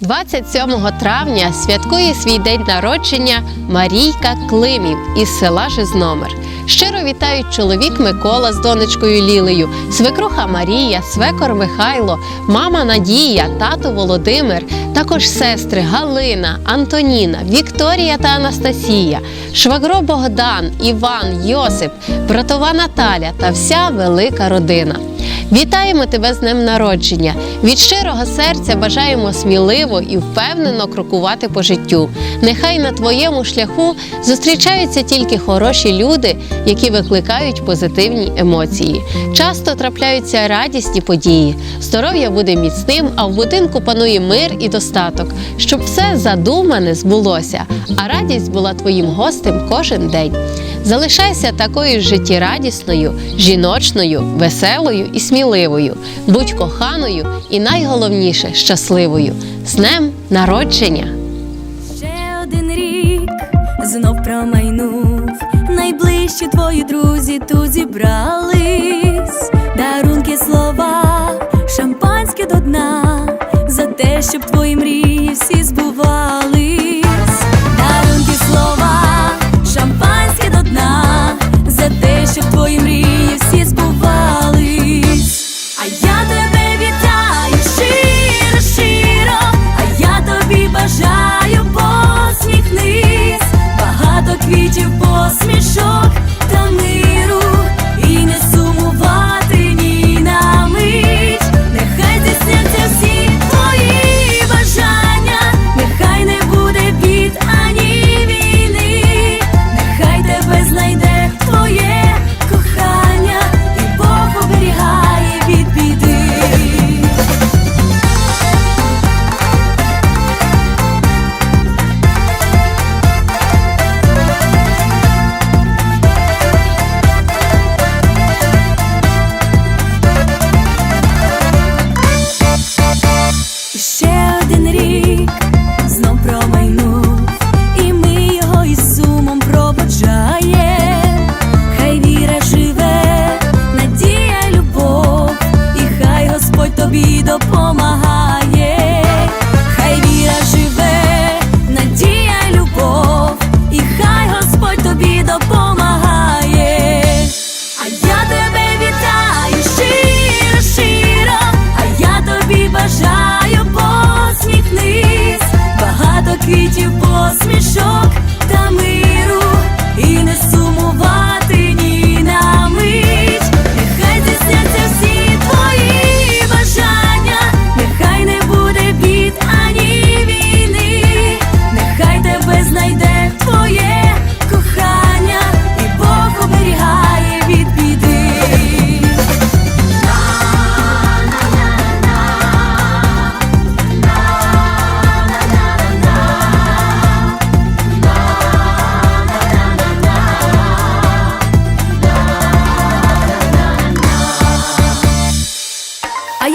27 травня святкує свій день народження Марійка Климів із села Жизномир. Щиро вітають чоловік Микола з донечкою Лілею, свекруха Марія, свекор Михайло, мама Надія, тато Володимир, також сестри Галина, Антоніна, Вікторія та Анастасія, швагро Богдан, Іван, Йосип, братова Наталя та вся велика родина. Вітаємо тебе з днем народження! Від щирого серця бажаємо сміливо і впевнено крокувати по життю. Нехай на твоєму шляху зустрічаються тільки хороші люди, які викликають позитивні емоції. Часто трапляються радісні події. Здоров'я буде міцним, а в будинку панує мир і достаток, щоб все задумане збулося, а радість була твоїм гостем кожен день. Залишайся такою ж життєрадісною, жіночною, веселою і сміливою. Будь коханою і найголовніше щасливою. З днем народження! Ще один рік знов промайнув. Найближчі твої друзі тут зібрались.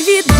від.